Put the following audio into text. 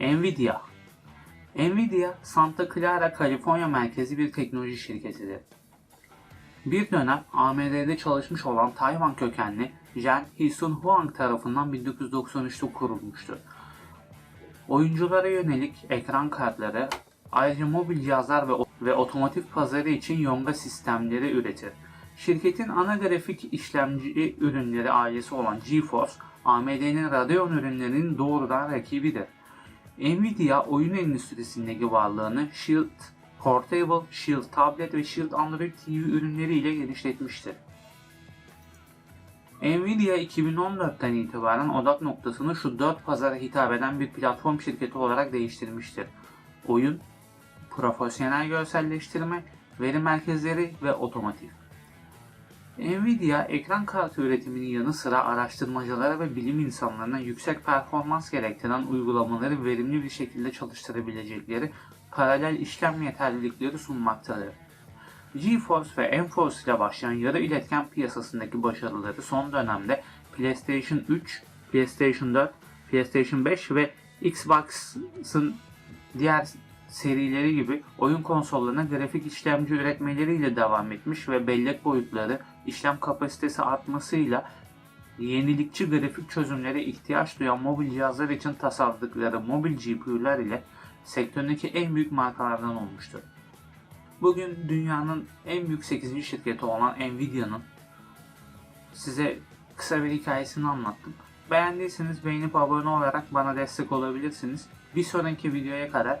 Nvidia Nvidia, Santa Clara, Kaliforniya merkezi bir teknoloji şirketidir. Bir dönem AMD'de çalışmış olan Tayvan kökenli Jen Hee-sun Huang tarafından 1993'te kurulmuştur. Oyunculara yönelik ekran kartları, ayrıca mobil cihazlar ve, ve otomotiv pazarı için Yonga sistemleri üretir. Şirketin ana grafik işlemci ürünleri ailesi olan GeForce, AMD'nin Radeon ürünlerinin doğrudan rakibidir. Nvidia oyun endüstrisindeki varlığını Shield Portable, Shield Tablet ve Shield Android TV ürünleriyle genişletmiştir. Nvidia 2014'ten itibaren odak noktasını şu dört pazara hitap eden bir platform şirketi olarak değiştirmiştir. Oyun, profesyonel görselleştirme, veri merkezleri ve otomotiv. Nvidia ekran kartı üretiminin yanı sıra araştırmacılara ve bilim insanlarına yüksek performans gerektiren uygulamaları verimli bir şekilde çalıştırabilecekleri paralel işlem yeterlilikleri sunmaktadır. GeForce ve Enforce ile başlayan yarı iletken piyasasındaki başarıları son dönemde PlayStation 3, PlayStation 4, PlayStation 5 ve Xbox'ın diğer serileri gibi oyun konsollarına grafik işlemci üretmeleriyle devam etmiş ve bellek boyutları, işlem kapasitesi artmasıyla yenilikçi grafik çözümlere ihtiyaç duyan mobil cihazlar için tasarladıkları mobil GPU'lar ile sektördeki en büyük markalardan olmuştur. Bugün dünyanın en büyük 8. şirketi olan Nvidia'nın size kısa bir hikayesini anlattım. Beğendiyseniz beğenip abone olarak bana destek olabilirsiniz. Bir sonraki videoya kadar